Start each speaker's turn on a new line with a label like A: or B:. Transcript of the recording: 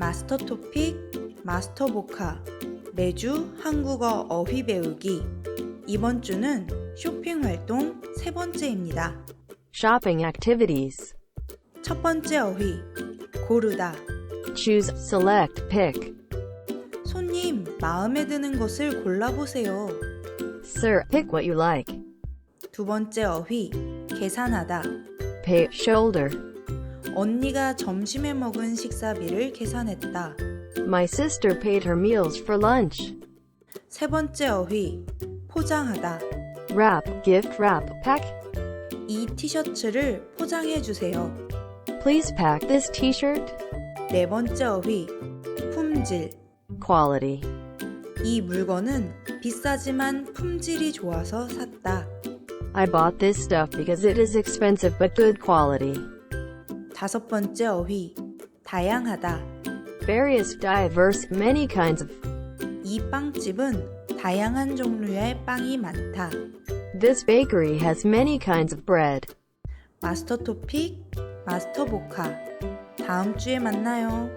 A: 마스터 토픽, 마스터 보카. 매주 한국어 어휘 배우기. 이번 주는 쇼핑 활동 세 번째입니다.
B: Shopping activities.
A: 첫 번째 어휘. 고르다.
B: Choose, select, pick.
A: 손님, 마음에 드는 것을 골라보세요.
B: Sir, pick what you like.
A: 두 번째 어휘. 계산하다.
B: Pay, shoulder.
A: 언니가 점심에 먹은 식사비를 계산했다.
B: My sister paid her meals for lunch.
A: 세 번째 어휘. 포장하다.
B: Wrap, gift wrap, pack.
A: 이 티셔츠를 포장해 주세요.
B: Please pack this t-shirt.
A: 네 번째 어휘. 품질.
B: Quality.
A: 이 물건은 비싸지만 품질이 좋아서 샀다.
B: I bought this stuff because it is expensive but good quality.
A: 다섯 번째 어휘. 다양하다.
B: Various, diverse, many kinds of.
A: 이 빵집은 다양한 종류의 빵이 많다.
B: This bakery has many kinds of bread.
A: 마스터 토픽, 마스터 보카. 다음 주에 만나요.